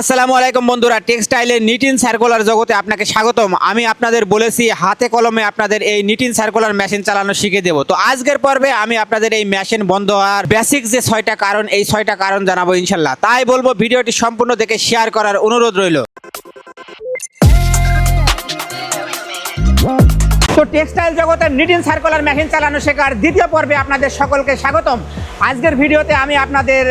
আসসালামু আলাইকুম বন্ধুরা টেক্সটাইলের নিটিন সার্কুলার জগতে আপনাকে স্বাগতম। আমি আপনাদের বলেছি, হাতে কলমে আপনাদের এই নিটিন সার্কুলার মেশিন চালানো শিখে দেব। তো আজকের পর্বে আমি আপনাদের এই মেশিন বন্ধ হওয়ার বেসিক যে ছয়টা কারণ, এই ছয়টা কারণ জানাব ইনশাল্লাহ। তাই বলব, ভিডিওটি সম্পূর্ণ দেখে শেয়ার করার অনুরোধ রইল। তো টেক্সটাইল জগতের নিটিন সার্কুলার মেশিন চালানো শেখার দ্বিতীয় পর্বে আপনাদের সকলকে স্বাগতম। আজকের ভিডিওতে আমি আপনাদের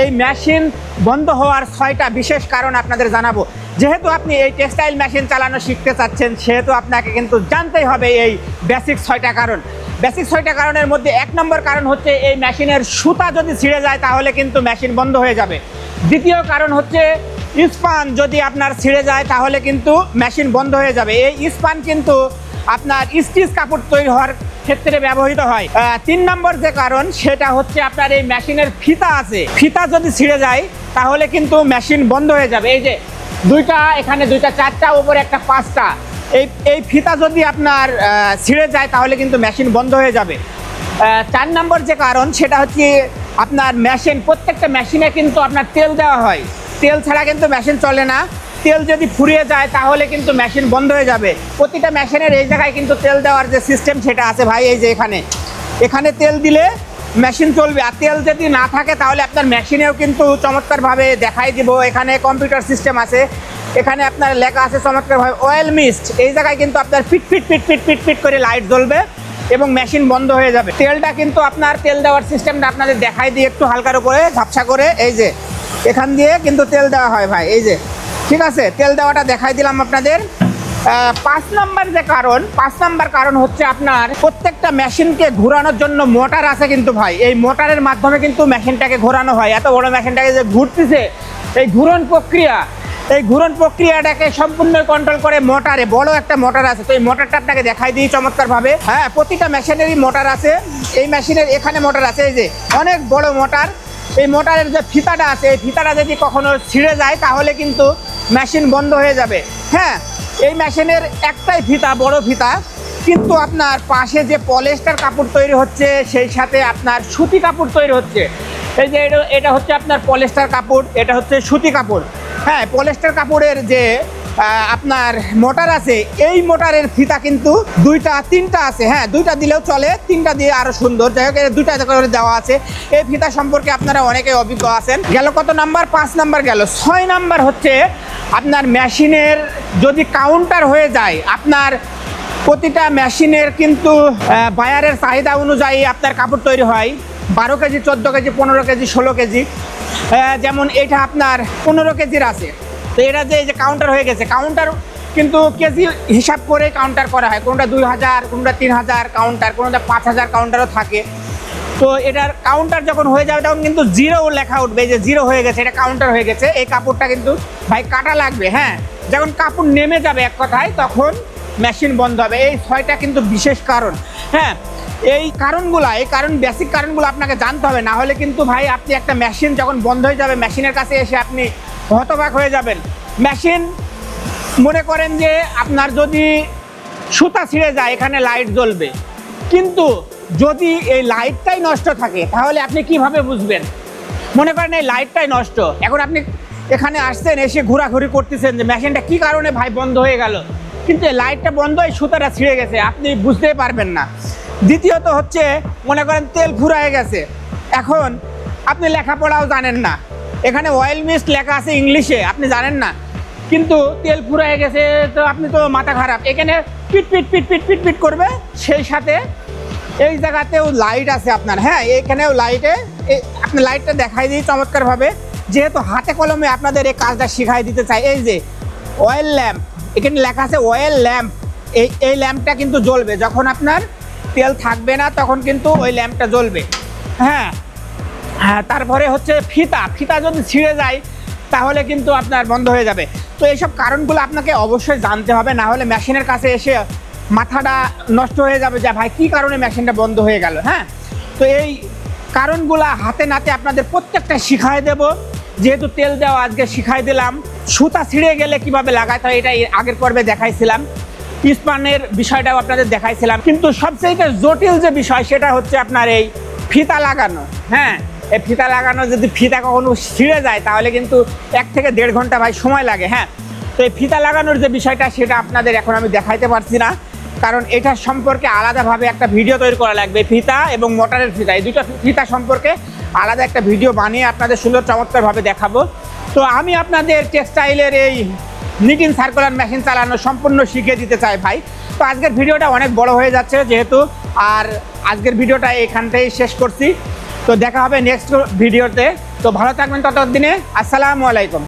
এই মেশিন বন্ধ হওয়ার ছয়টা বিশেষ কারণ আপনাদের জানাব। যেহেতু আপনি এই টেক্সটাইল মেশিন চালানো শিখতে চাচ্ছেন, সেহেতু আপনাকে কিন্তু জানতেই হবে এই বেসিক ছয়টা কারণ। বেসিক ছয়টা কারণের মধ্যে এক নম্বর কারণ হচ্ছে এই মেশিনের সুতা যদি ছিঁড়ে যায়, তাহলে কিন্তু মেশিন বন্ধ হয়ে যাবে। দ্বিতীয় কারণ হচ্ছে স্পান যদি আপনার ছিঁড়ে যায়, তাহলে কিন্তু মেশিন বন্ধ হয়ে যাবে। এই স্পান কিন্তু আপনার স্টিচ কাপড় তৈরি হওয়ার ক্ষেত্রে ব্যবহৃত হয়। তিন নম্বর যে কারণ, সেটা হচ্ছে আপনার এই মেশিনের ফিতা আছে। ফিতা যদি ছিঁড়ে যায়, তাহলে কিন্তু মেশিন বন্ধ হয়ে যাবে। এই যে দুইটা, এখানে দুইটা, চারটা উপরে একটা, পাঁচটা। এই এই ফিতা যদি আপনার ছিঁড়ে যায়, তাহলে কিন্তু মেশিন বন্ধ হয়ে যাবে। চার নম্বর যে কারণ, সেটা হচ্ছে আপনার মেশিন, প্রত্যেকটা মেশিনে কিন্তু আপনার তেল দেওয়া হয়। তেল ছাড়া কিন্তু মেশিন চলে না। তেল যদি ফুরিয়ে যায়, তাহলে কিন্তু মেশিন বন্ধ হয়ে যাবে। প্রতিটা মেশিনের এই জায়গায় কিন্তু তেল দেওয়ার যে সিস্টেম সেটা আছে ভাই, এই যে এখানে। এখানে তেল দিলে মেশিন চলবে। আর তেল যদি না থাকে, তাহলে আপনার মেশিনেও কিন্তু চমৎকারভাবে দেখাই দিব। এখানে কম্পিউটার সিস্টেম আছে। এখানে আপনার লেখা আছে চমৎকারভাবে অয়েল মিস্ট এই জায়গায় কিন্তু আপনার fit fit fit fit fit fit করে লাইট জ্বলবে এবং মেশিন বন্ধ হয়ে যাবে। তেলটা কিন্তু আপনার তেল দেওয়ার সিস্টেমটা আপনাদের দেখাই দিয়ে একটু হালকার উপরে, ঝাপসা করে। এই যে, এখান দিয়ে কিন্তু তেল দেওয়া হয় ভাই, এই যে। ঠিক আছে, তেল দেওয়াটা দেখাই দিলাম আপনাদের। পাঁচ নাম্বার যে কারণ, পাঁচ নাম্বার কারণ হচ্ছে আপনার প্রত্যেকটা মেশিনকে ঘোরানোর জন্য মোটর আছে কিন্তু ভাই। এই মোটরের মাধ্যমে কিন্তু মেশিনটাকে ঘোরানো হয়। এত বড় মেশিনটাকে যে ঘুরতেছে, এই ঘুরন প্রক্রিয়া, এই ঘুরন প্রক্রিয়াটাকে সম্পূর্ণ কন্ট্রোল করে মোটরে, বড় একটা মোটর আছে। তো এই মোটরটা আপনাকে দেখাই দিই চমৎকারভাবে। হ্যাঁ প্রতিটা মেশিনেরই মোটর আছে। এই মেশিনের এখানে মোটর আছে। এই যে অনেক বড় মোটর। এই মোটরের যে ফিতাটা আছে, এই ফিতাটা যদি কখনো ছিঁড়ে যায়, তাহলে কিন্তু মেশিন বন্ধ হয়ে যাবে। হ্যাঁ এই মেশিনের একটাই ফিতা, বড় ফিতা, কিন্তু আপনার পাশে যে পলেস্টার কাপড় তৈরি হচ্ছে, সেই সাথে আপনার সুতি কাপড় তৈরি হচ্ছে। এই যে এটা এটা হচ্ছে আপনার পলেস্টার কাপড়, এটা হচ্ছে সুতি কাপড়। হ্যাঁ পলেস্টার কাপড়ের যে আপনার মোটর আছে, এই মোটরের ফিতা কিন্তু দুইটা, তিনটা আছে। হ্যাঁ দুইটা দিলেও চলে, তিনটা দিয়ে আরও সুন্দর। যাই হোক দুইটা করে দেওয়া আছে। এই ফিতা সম্পর্কে আপনারা অনেকে অভিজ্ঞ আছেন। গেল কত নাম্বার? পাঁচ নাম্বার গেল। ছয় নাম্বার হচ্ছে আপনার মেশিনের যদি কাউন্টার হয়ে যায়, আপনার প্রতিটা মেশিনের কিন্তু বায়ারের চাহিদা অনুযায়ী আপনার কাপড় তৈরি হয়। বারো কেজি, চোদ্দ কেজি, পনেরো কেজি, ষোলো কেজি। যেমন এটা আপনার পনেরো কেজির আছে। তো এটা যে এই যে কাউন্টার হয়ে গেছে কাউন্টার কিন্তু কেজি হিসাব করে কাউন্টার করা হয়। কোনটা দুই হাজার, কোনটা তিন হাজার কাউন্টার কোনটা পাঁচ হাজার কাউন্টারও থাকে। তো এটার কাউন্টার যখন হয়ে যাবে, তখন কিন্তু জিরো লেখা উঠবে যে জিরো হয়ে গেছে, এটা কাউন্টার হয়ে গেছে। এই কাপড়টা কিন্তু ভাই কাটা লাগবে হ্যাঁ? যখন কাপড় নেমে যাবে এক কথায়, তখন মেশিন বন্ধ হবে। এই ছয়টা কিন্তু বিশেষ কারণ হ্যাঁ? এই কারণগুলা, এই কারণ বেসিক কারণগুলো আপনাকে জানতে হবে। না হলে কিন্তু ভাই আপনি একটা মেশিন যখন বন্ধ হয়ে যাবে মেশিনের কাছে এসে আপনি হতবাক হয়ে যাবেন। মেশিন মনে করেন যে আপনার যদি সুতা ছিঁড়ে যায়, এখানে লাইট জ্বলবে। কিন্তু যদি এই লাইটটাই নষ্ট থাকে, তাহলে আপনি কীভাবে বুঝবেন? মনে করেন এই লাইটটাই নষ্ট। এখন আপনি এখানে আসছেন, এসে ঘোরাঘুরি করতেছেন যে মেশিনটা কি কারণে ভাই বন্ধ হয়ে গেল? কিন্তু এই লাইটটা বন্ধ হয়ে সুতাটা ছিঁড়ে গেছে, আপনি বুঝতেই পারবেন না। দ্বিতীয়ত হচ্ছে, মনে করেন তেল ফুরায় গেছে। এখন আপনি লেখাপড়াও জানেন না। এখানে অয়েল মিস্ট লেখা আছে ইংলিশে, আপনি জানেন না। কিন্তু তেল ফুরায় গেছে, তো আপনি তো মাথা খারাপ। এখানে পিট পিট পিট পিট পিট পিট করবে, সেই সাথে এই জায়গাতেও লাইট আছে আপনার হ্যাঁ এইখানেও লাইটে আপনি লাইটটা দেখাই দিই চমৎকারভাবে। যেহেতু হাতে কলমে আপনাদের এই কাজটা শিখাই দিতে চাই, এই যে অয়েল ল্যাম্প এখানে লেখা আছে অয়েল ল্যাম্প এই এই ল্যাম্পটা কিন্তু জ্বলবে, যখন আপনার তেল থাকবে না, তখন কিন্তু ওই ল্যাম্পটা জ্বলবে হ্যাঁ। হ্যাঁ তারপরে হচ্ছে ফিতা ফিতা যদি ছিঁড়ে যায়, তাহলে কিন্তু আপনার বন্ধ হয়ে যাবে। তো এইসব কারণগুলো আপনাকে অবশ্যই জানতে হবে, না হলে মেশিনের কাছে এসে মাথাটা নষ্ট হয়ে যাবে যে ভাই, কী কারণে মেশিনটা বন্ধ হয়ে গেল হ্যাঁ? তো এই কারণগুলা হাতে নাতে আপনাদের প্রত্যেকটা শিখাই দেব। যেহেতু তেল দেওয়া আজকে শিখাই দিলাম, সুতা ছিঁড়ে গেলে কীভাবে লাগাতে হয় এটা আগের পর্বে দেখাইছিলাম। ইস্পানের বিষয়টাও আপনাদের দেখাইছিলাম। কিন্তু সবচেয়ে জটিল যে বিষয়, সেটা হচ্ছে আপনার এই ফিতা লাগানো হ্যাঁ? এই ফিতা লাগানো যদি ফিতা কখনো ছিঁড়ে যায়, তাহলে কিন্তু এক থেকে দেড় ঘণ্টা ভাই সময় লাগে হ্যাঁ? তো এই ফিতা লাগানোর যে বিষয়টা, সেটা আপনাদের এখন আমি দেখাইতে পারছি না। কারণ এটার সম্পর্কে আলাদাভাবে একটা ভিডিও তৈরি করা লাগবে, ফিতা এবং মোটরের ফিতা। এই দুটো ফিতা সম্পর্কে আলাদা একটা ভিডিও বানিয়ে আপনাদের সুন্দর চমৎকারভাবে দেখাবো। তো আমি আপনাদের টেক্সটাইলের এই নিটিন সার্কুলার মেশিন চালানো সম্পূর্ণ শিখিয়ে দিতে চাই ভাই। তো আজকের ভিডিওটা অনেক বড় হয়ে যাচ্ছে যেহেতু, আর আজকের ভিডিওটা এখানটাই শেষ করছি। তো দেখা হবে নেক্সট ভিডিওতে। তো ভালো থাকবেন ততদিনে। আসসালামু আলাইকুম।